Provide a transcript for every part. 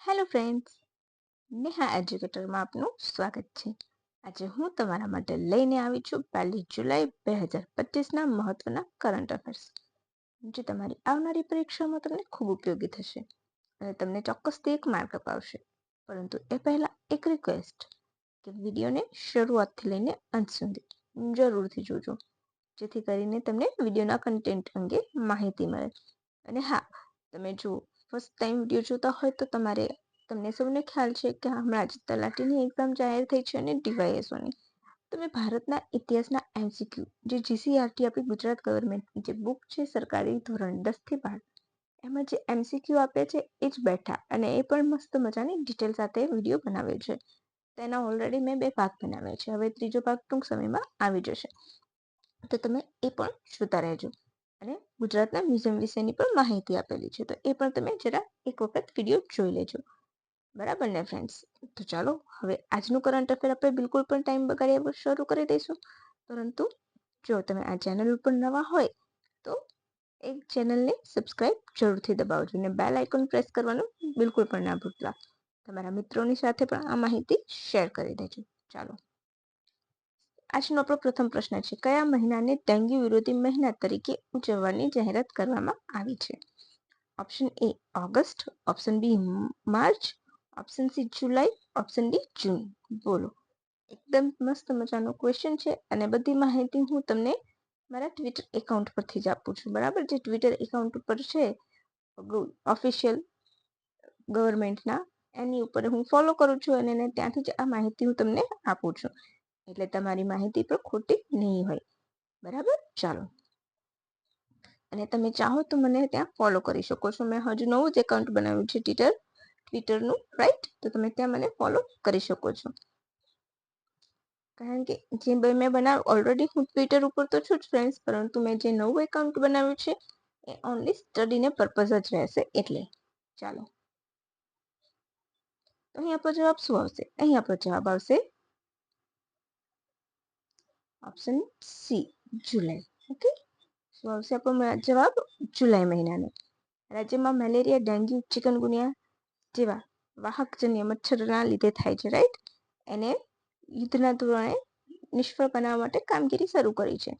Hello friends, Neha એજ્યુકેટરમાં આપનું સ્વાગત છે. આજે હું તમારા માટે લઈને આવી છું પહેલી જુલાઈ બે હજાર પચીસના મહત્વના કરંટ અફેર્સ જે તમારી આવનારી પરીક્ષામાં તમને ખૂબ ઉપયોગી થશે અને તમને ચોક્કસથી એક માર્ક અપાવશે. પરંતુ એ પહેલાં એક રિક્વેસ્ટ કે વિડીયોને શરૂઆતથી લઈને અંત સુધી જરૂરથી જોજો. જેથી કરીને તમને વિડીયોના કન્ટેન્ટ અંગે માહિતી મળે. અને હા, તમે જો ફર્સ્ટ ટાઈમ વીડિયો જોતા હોય તો તમારે તમને સૌને ખ્યાલ છે કે હમણાં જ તલાટીની એક્ઝામ જાહેર થઈ છે અને ડીવાયએસઓની. તમે ભારતના ઇતિહાસના એમસીક્યુ જે જીસીઆરટી આપી ગુજરાત ગવર્મેન્ટની જે બુક છે સરકારી ધોરણ દસથી બાર, એમાં જે એમસીક્યુ આપે છે એ જ બેઠા અને એ પણ મસ્ત મજાની ડિટેલ સાથે વીડિયો બનાવ્યો છે. તેના ઓલરેડી મેં બે ભાગ બનાવ્યા છે, હવે ત્રીજો ભાગ ટૂંક સમયમાં આવી જશે. તો તમે એ પણ જોતા રહેજો. અને ગુજરાતના મ્યુઝિયમ વિશેની પણ માહિતી આપેલી છે. તો એ પણ તમે જરા એક વખત વીડિયો જોઈ લેજો. બરાબર ને ફ્રેન્ડ્સ તો ચાલો, હવે આજનું કરંટ અફેર આપણે બિલકુલ પણ ટાઈમ વગર શરૂ કરી દઈશું. પરંતુ જો તમે આ ચેનલ ઉપર નવા હોય, તો એક ચેનલને સબસ્ક્રાઇબ જરૂરથી દબાવજો અને બેલ આઇકોન પ્રેસ કરવાનું બિલકુલ પણ ના ભૂલતા. તમારા મિત્રોની સાથે પણ આ માહિતી શેર કરી દેજો. ચાલો. આજનો આપણો પ્રથમ પ્રશ્ન છે, કયા મહિનાને ડેન્ગ્યુ વિરોધી મહિના તરીકે ઉજવવાની જાહેરાત કરવામાં આવી છે? Option A August. Option B March. Option C July. Option D June. બોલો. એકદમ મસ્ત મજાનો ક્વેશ્ચન છે અને બધી માહિતી હું તમને મારા ટ્વિટર એકાઉન્ટ પરથી જ આપું છું. બરાબર? જે ટ્વિટર એકાઉન્ટ ઉપર છે ઓફિશિયલ ગવર્મેન્ટના એની ઉપર હું ફોલો કરું છું અને ત્યાંથી જ આ માહિતી હું તમને આપું છું. એટલે તમારી માહિતી પણ ખોટી નહીં હોય. બરાબર? ચાલો. અને તમે ચાહો તો મને ત્યાં ફોલો કરી શકો છો. મેં હજુ નવું જ એકાઉન્ટ બનાવ્યું છે ટ્વિટર ટ્વિટરનું રાઈટ તો તમે ત્યાં મને ફોલો કરી શકો છો. કારણ કે જે મેં બનાવ્યું ઓલરેડી હું ટ્વિટર ઉપર તો છું જ ફ્રેન્ડ્સ પરંતુ મેં જે નવું એકાઉન્ટ બનાવ્યું છે, એ ઓનલી સ્ટડીને પર્પઝ જ રહેશે. એટલે, ચાલો. તો અહીંયા પર જવાબ શું આવશે? અહીંયા પર જવાબ આવશે ઓપ્શન સી જુલાઈ ઓકે શું આવશે આપણો જવાબ જુલાઈ મહિનાનો રાજ્યમાં મેલેરિયા ડેન્ગ્યુ ચિકનગુનિયા જેવા વાહકજન્ય મચ્છરના લીધે થાય છે રાઈટ એને યુદ્ધના ધોરણે નિષ્ફળ બનાવવા માટે કામગીરી શરૂ કરી છે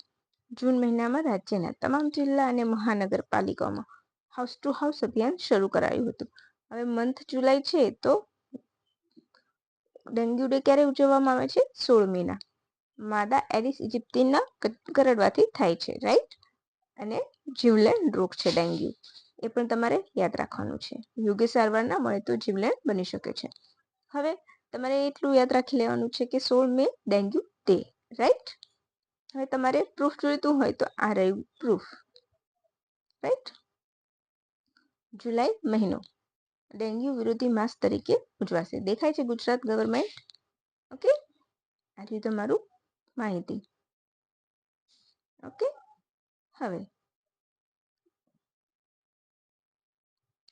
જૂન મહિનામાં રાજ્યના તમામ જિલ્લા અને મહાનગરપાલિકાઓમાં હાઉસ ટુ હાઉસ અભિયાન શરૂ કરાયું હતું હવે મંથ જુલાઈ છે તો ડેન્ગ્યુ ડે ક્યારે ઉજવવામાં આવે છે સોળ મહિના માદા એરિસ ઇજિપ્તીના કરડવાથી થાય છે રાઈટ અને જીવલેણ રોગ છે, ડેન્ગ્યુ. એ પણ તમારે યાદ રાખવાનું છે. યોગ્ય સારવાર ના મળે તો જીવલેણ બની શકે છે. હવે તમારે એટલું યાદ રાખી લેવાનું છે કે સોળ મે ડેન્ગ્યુ ડે રાઈટ હવે તમારે પ્રૂફ જોઈતું હોય તો આ રહ્યું પ્રૂફ રાઈટ જુલાઈ મહિનો. ડેન્ગ્યુ વિરોધી માસ તરીકે ઉજવાશે. દેખાય છે ગુજરાત ગવર્મેન્ટ ઓકે આજે તમારું માહિતી. ઓકે? હવે.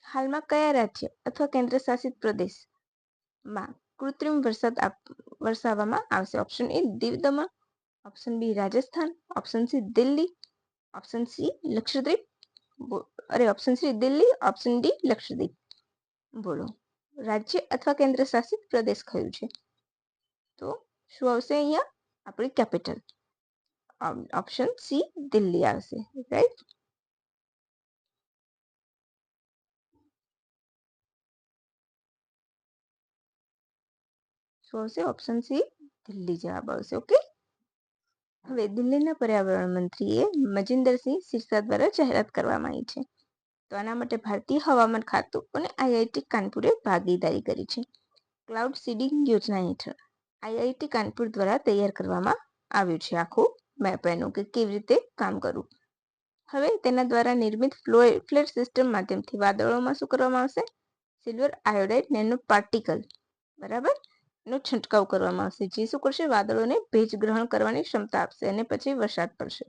હાલમાં કયા રાજ્ય અથવા કેન્દ્ર શાસિત પ્રદેશમાં કૃત્રિમ વરસાદ વરસાવવામાં આવશે? Option A Diu Daman option B Rajasthan. Option C Delhi. Option C Lakshadweep. અરે option C Delhi. Option D Lakshadweep. બોલો. રાજ્ય અથવા કેન્દ્ર શાસિત પ્રદેશ કયું છે? તો, શું આવશે અહીંયા? આપણી કેપિટલ ઓપ્શન સી દિલ્હી આવશે રાઈટ શું આવશે? ઓપ્શન સી દિલ્હી જવાબ આવશે ઓકે હવે દિલ્હીના પર્યાવરણ મંત્રીએ મજિન્દરસિંહ સિરસા દ્વારા જાહેરાત કરવામાં આવી છે. તો આના માટે ભારતીય હવામાન ખાતું અને આઈઆઈટી કાનપુરે ભાગીદારી કરી છે. ક્લાઉડ સીડિંગ યોજના હેઠળ. આઈઆઈટી કાનપુર દ્વારા તૈયાર કરવામાં આવ્યું છે આખું મેપ એનું કે કેવી રીતે કામ કરવું. હવે તેના દ્વારા નિર્મિત ફ્લેટ સિસ્ટમ માધ્યમથી વાદળોમાં શું કરવામાં આવશે? સિલ્વર આયોડાઇડ નેનો પાર્ટિકલ, બરાબર? નો છંટકાવ કરવામાં આવશે, જે શું કરશે? વાદળોને ભેજ ગ્રહણ કરવાની ક્ષમતા આપશે અને પછી વરસાદ પડશે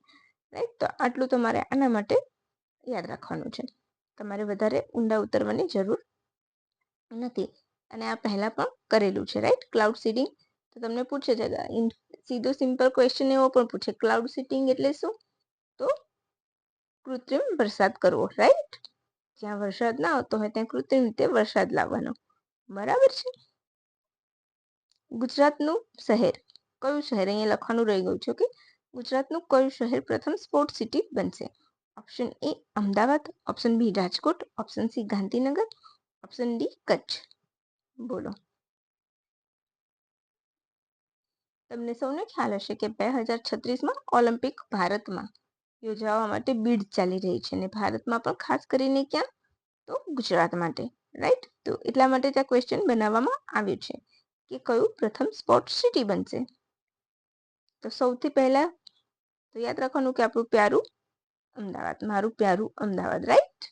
રાઈટ તો આટલું તમારે આના માટે યાદ રાખવાનું છે. તમારે વધારે ઊંડા ઉતરવાની જરૂર નથી. અને આ પહેલા પણ કરેલું છે રાઈટ ક્લાઉડ સીડિંગ તો તમને પૂછે છે સીધો સિમ્પલ ક્વેશ્ચન એવો પણ પૂછે ક્લાઉડ સિટિંગ એટલે શું? તો, કૃત્રિમ વરસાદ કરવો. રાઈટ જ્યાં વરસાદ ના આવતો હોય, ત્યાં કૃત્રિમ રીતે વરસાદ લાવવાનો. બરાબર છે? ગુજરાતનું શહેર, કયું શહેર? અહીંયા લખવાનું રહી ગયું છે કે ગુજરાતનું કયું શહેર પ્રથમ સ્પોર્ટ સિટી બનશે? Option A Ahmedabad. Option B Rajkot. Option C Gandhinagar. Option D Kutch. બોલો. તમને સૌને ખ્યાલ હશે કે બે હજાર છત્રીસમાં ઓલિમ્પિક ભારતમાં યોજાવા માટે બીડ ચાલી રહી છે અને ભારતમાં પણ ખાસ કરીને ક્યાં? તો ગુજરાત માટે રાઈટ તો એટલા માટે ત્યાં ક્વેશ્ચન બનાવવામાં આવ્યું છે કે કયું પ્રથમ સ્પોર્ટ સિટી બનશે? તો સૌથી પહેલા તો યાદ રાખવાનું કે આપણું પ્યારું અમદાવાદ, મારું પ્યારું અમદાવાદ રાઈટ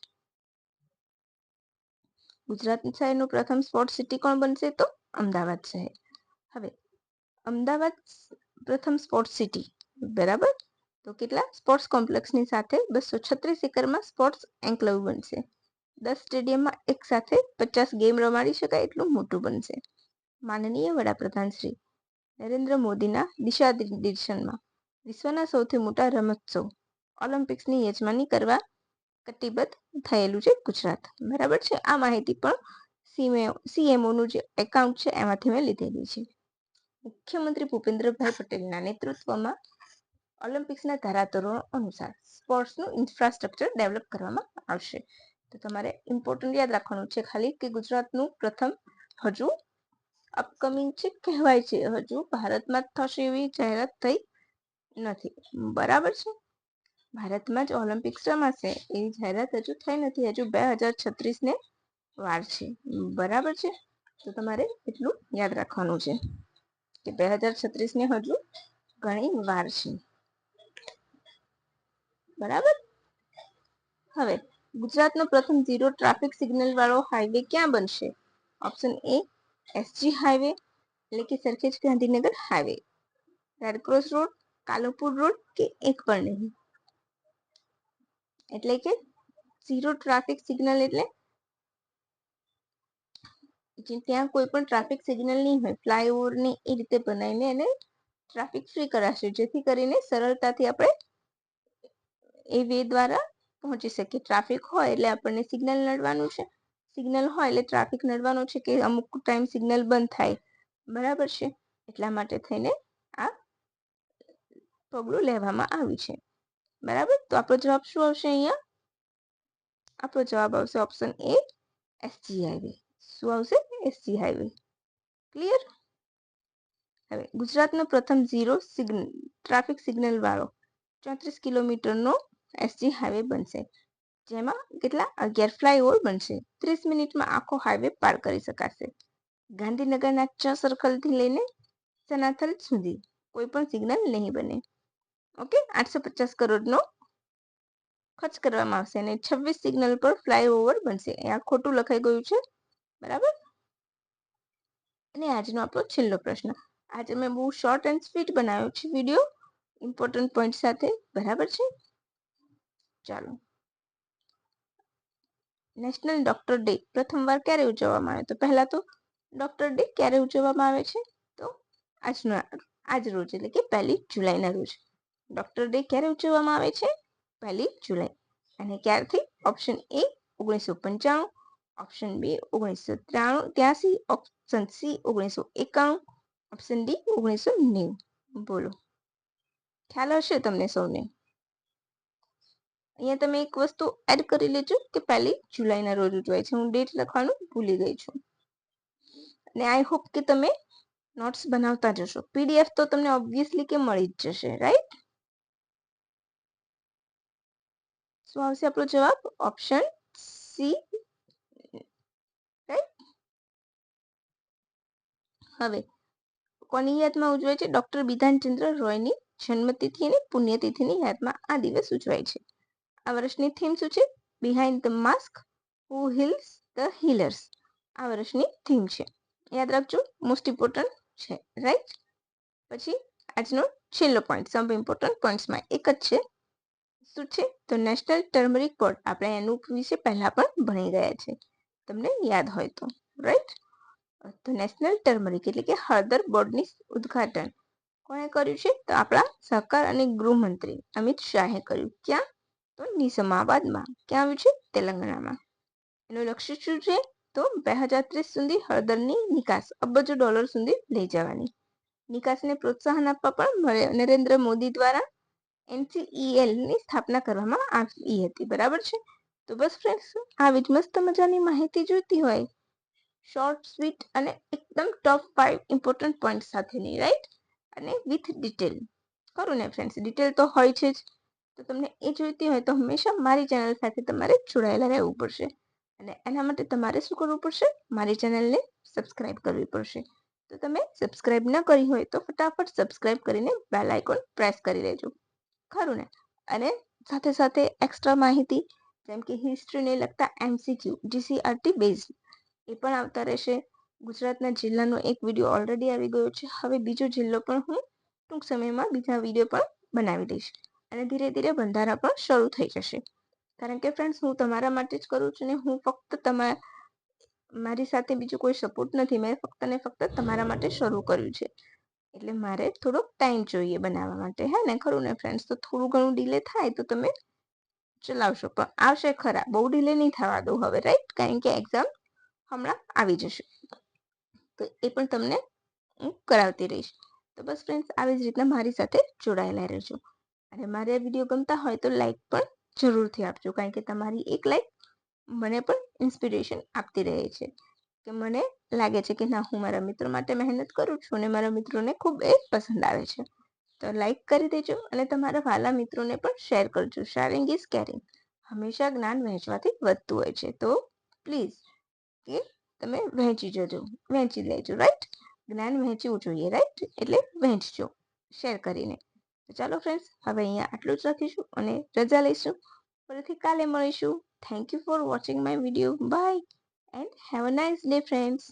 ગુજરાત શહેરનું પ્રથમ સ્પોર્ટ સિટી કોણ બનશે? તો અમદાવાદ શહેર. હવે અમદાવાદ પ્રથમ સ્પોર્ટ્સ સિટી બરાબર? તો કેટલા? સ્પોર્ટ્સ કોમ્પ્લેક્સની સાથે બસો છત્રીસ એકરમાં સ્પોર્ટ્સ એન્કલવ બનશે. દસ સ્ટેડિયમમાં એક સાથે પચાસ ગેમ રમાડી શકાય એટલું મોટું બનશે. માનનીય વડાપ્રધાન શ્રી નરેન્દ્ર મોદીના દિશા નિર્દેશનમાં વિશ્વના સૌથી મોટા રમતોત્સવ ઓલિમ્પિક્સની યજમાની કરવા કટિબદ્ધ થયેલું છે ગુજરાત. બરાબર છે? આ માહિતી પણ સીએમઓનું જે એકાઉન્ટ છે, એમાંથી મેં લીધેલી છે. મુખ્યમંત્રી ભૂપેન્દ્રભાઈ પટેલના નેતૃત્વમાં ઓલિમ્પિક્સના ધારાધોરણો અનુસાર સ્પોર્ટ્સનું ઇન્ફ્રાસ્ટ્રક્ચર ડેવલપ કરવામાં આવશે. તો તમારે ઇમ્પોર્ટન્ટ યાદ રાખવાનું છે ખાલી કે ગુજરાતનું પ્રથમ હજુ અપકમિંગ છે, કહેવાય છે. હજુ ભારતમાં થશે એવી જાહેરાત થઈ નથી. બરાબર છે? ભારતમાં જ ઓલિમ્પિક્સ રમાશે એવી જાહેરાત હજુ થઈ નથી. હજુ બે હજાર છત્રીસ ને વાર છે. બરાબર છે? તો તમારે એટલું યાદ રાખવાનું છે. કે બે હજાર છત્રીસ ને હજુ ઘણી વાર છે. બરાબર? હવે, ગુજરાતનો પ્રથમ ઝીરો ટ્રાફિક સિગ્નલ વાળો હાઈવે ક્યાં બનશે? ઓપ્શન એ એસજી હાઈવે એટલે કે Sarkhej Gandhinagar highway red cross road Kalupur road કે એક પણ નહીં? એટલે કે ઝીરો ટ્રાફિક સિગ્નલ એટલે ત્યાં કોઈ પણ ટ્રાફિક સિગ્નલ નહીં હોય ફ્લાયઓવર ને એ રીતે બનાવીને એને ટ્રાફિક ફ્રી કરાશે, જેથી કરીને સરળતાથી આપણે એ વે દ્વારા પહોંચી શકીએ. ટ્રાફિક હોય એટલે આપણને સિગ્નલ નડવાનું છે સિગ્નલ હોય એટલે ટ્રાફિક નડવાનો છે કે અમુક ટાઈમ સિગ્નલ બંધ થાય. બરાબર છે? એટલા માટે થઈને આ પગલું લેવામાં આવ્યું છે. બરાબર? તો આપણો જવાબ શું આવશે અહીંયા? આપણો જવાબ આવશે ઓપ્શન એ એસજી હાઈવે શું આવશે? SG highway. ક્લિયર હવે ગુજરાતનો પ્રથમ ઝીરો સિગ્નલ ટ્રાફિક સિગ્નલ વાળો ચોત્રીસ કિલોમીટરનો એસજી હાઈવે બનશે. જેમાં કેટલા? અગિયાર ફ્લાયઓવર બનશે. ત્રીસ મિનિટમાં આખો હાઈવે પાર કરી શકાશે. ગાંધીનગરના છ સર્કલથી લઈને સનાથલ સુધી કોઈ પણ સિગ્નલ નહીં બને. ઓકે આઠસો પચાસ કરોડનો ખર્ચ કરવામાં આવશે અને છવ્વીસ સિગ્નલ પર ફ્લાયઓવર બનશે. આ ખોટું લખાઈ ગયું છે. બરાબર? અને આજનો આપણો છેલ્લો પ્રશ્ન. આજે મેં બહુ શોર્ટ એન્ડ સ્વીટ બનાવ્યો છે વીડિયો ઇમ્પોર્ટન્ટ પોઈન્ટ સાથે. બરાબર છે? ચાલો. નેશનલ ડોક્ટર ડે પ્રથમવાર ક્યારે ઉજવવામાં આવે? તો પહેલા તો ડોક્ટર ડે ક્યારે ઉજવવામાં આવે છે? તો આજનો, આજ રોજ એટલે કે પહેલી જુલાઈના રોજ. ડોક્ટર ડે ક્યારે ઉજવવામાં આવે છે? પહેલી જુલાઈ. અને ક્યારથી? ઓપ્શન એ ઓગણીસો પંચાણું ઓપ્શન બી ઓગણીસો ત્રાણું ત્યાસી ઓપ્શન સી ઓગણીસો એકાણું ઓપ્શન ડી ઓગણીસો નેવું બોલો ખ્યાલ હશે તમને સૌને અહીંયા તમે એક વસ્તુ એડ કરી લેજો કે પહેલી જુલાઈના રોજ ઉજવાય છે હું ડેટ લખવાનું ભૂલી ગઈ છું અને આઈ હોપ કે તમે નોટ્સ બનાવતા જશો પીડીએફ તો તમને ઓબ્વિયસલી કે મળી જ જશે રાઈટ શું આવશે આપણો જવાબ ઓપ્શન સી રાઈટ હવે, કોની યાદમાં ઉજવાય છે? ડોક્ટર બિધાનચંદ્ર રોયની જન્મતિથિ અને પુણ્યતિથિની યાદમાં આ દિવસ ઉજવાય છે. આ વર્ષની થીમ શું છે? Behind the mask who heals the healers આ વર્ષની થીમ છે. યાદ રાખજો મોસ્ટ ઇમ્પોર્ટન્ટ છે રાઈટ પછી, આજનો છેલ્લો પોઈન્ટ સમ ઇમ્પોર્ટન્ટ પોઈન્ટ્સમાં એક જ છે. શું છે? તો નેશનલ ટર્મરિક બોર્ડ આપણે એનું વિશે પહેલા પણ ભણી ગયા છે. તમને યાદ હોય તો રાઈટ તો નેશનલ ટર્મરિક એટલે કે હળદર બોર્ડની ઉદ્ઘાટન. કોણે કર્યું છે? તો આપણા સહકાર અને ગૃહમંત્રી અમિત શાહે કર્યું. ક્યાં? તો નિઝામાબાદમાં. ક્યાં આવ્યું છે? તેલંગાણામાં. એનું લક્ષ્ય શું છે? તો બે હજાર ત્રીસ સુધી હળદરની નિકાસ, અબજો ડોલર સુધી લઈ જવાની. નિકાસને પ્રોત્સાહન આપવા પણ નરેન્દ્ર મોદી દ્વારા એનસીઈએલની સ્થાપના કરવામાં આવી હતી. બરાબર છે? તો બસ ફ્રેન્ડ્સ આવી જ મસ્ત મજાની માહિતી જોઈતી હોય શોર્ટ સ્વીટ અને એકદમ ટોપ ફાઈવ ઇમ્પોર્ટન્ટ પોઈન્ટ સાથેની રાઈટ અને વિથ ડિટેલ ખરું ને ફ્રેન્ડ્સ ડિટેલ તો હોય છે જ. તો તમને એ જોઈતી હોય તો હંમેશા મારી ચેનલ સાથે તમારે જોડાયેલા રહેવું પડશે. અને એના માટે તમારે શું કરવું પડશે? મારી ચેનલને સબસ્ક્રાઇબ કરવી પડશે. તો તમે સબસ્ક્રાઇબ ન કરી હોય તો ફટાફટ સબસ્ક્રાઇબ કરીને બેલ આઇકોન પ્રેસ કરી લેજો. ખરું ને? અને સાથે સાથે એક્સ્ટ્રા માહિતી જેમ કે હિસ્ટ્રીને લગતા એમસીક્યુ જીસીઆરટી બેઝ એ પણ આવતા રહેશે. ગુજરાતના જિલ્લાનો એક વીડિયો ઓલરેડી આવી ગયો છે. હવે બીજો જિલ્લો પણ હું ટૂંક સમયમાં બીજા વીડિયો પણ બનાવી દઈશ. અને ધીરે ધીરે બંધારા પણ શરૂ થઈ જશે. કારણ કે ફ્રેન્ડ્સ હું તમારા માટે જ કરું છું ને હું ફક્ત તમારા મારી સાથે બીજું કોઈ સપોર્ટ નથી. મેં ફક્ત ને ફક્ત તમારા માટે શરૂ કર્યું છે. એટલે મારે થોડોક ટાઈમ જોઈએ બનાવવા માટે. હે ને? ખરું ને ફ્રેન્ડ્સ તો થોડું ઘણું ડીલે થાય તો તમે ચલાવશો. પણ આવશે ખરા. બહુ ડીલે નહીં થવા દઉં હવે રાઈટ કારણ કે એક્ઝામ હમણાં આવી જશે. તો એ પણ તમને હું કરાવતી રહીશ. તો બસ ફ્રેન્ડ્સ આવી જ રીતના મારી સાથે જોડાયેલા રહેજો. અને મારે આ વીડિયો ગમતા હોય તો લાઈક પણ જરૂરથી આપજો, કારણ કે તમારી એક લાઈક મને પણ ઇન્સ્પિરેશન આપતી રહે છે. કે મને લાગે છે કે ના, હું મારા મિત્રો માટે મહેનત કરું છું અને મારા મિત્રોને ખૂબ એ પસંદ આવે છે. તો લાઈક કરી દેજો અને તમારા વાલા મિત્રોને પણ શેર કરજો. શેરિંગ ઇઝ કેરિંગ હંમેશા જ્ઞાન વહેંચવાથી વધતું હોય છે. તો પ્લીઝ કે તમે વહેંચી જજો. વહેંચી લેજો રાઈટ જ્ઞાન વહેંચવું જોઈએ રાઈટ એટલે વહેંચજો શેર કરીને. તો ચાલો ફ્રેન્ડ્સ હવે અહીંયા આટલું જ રાખીશું અને રજા લઈશું. ફરીથી કાલે મળીશું. Thank you for watching my video bye and have a nice day friends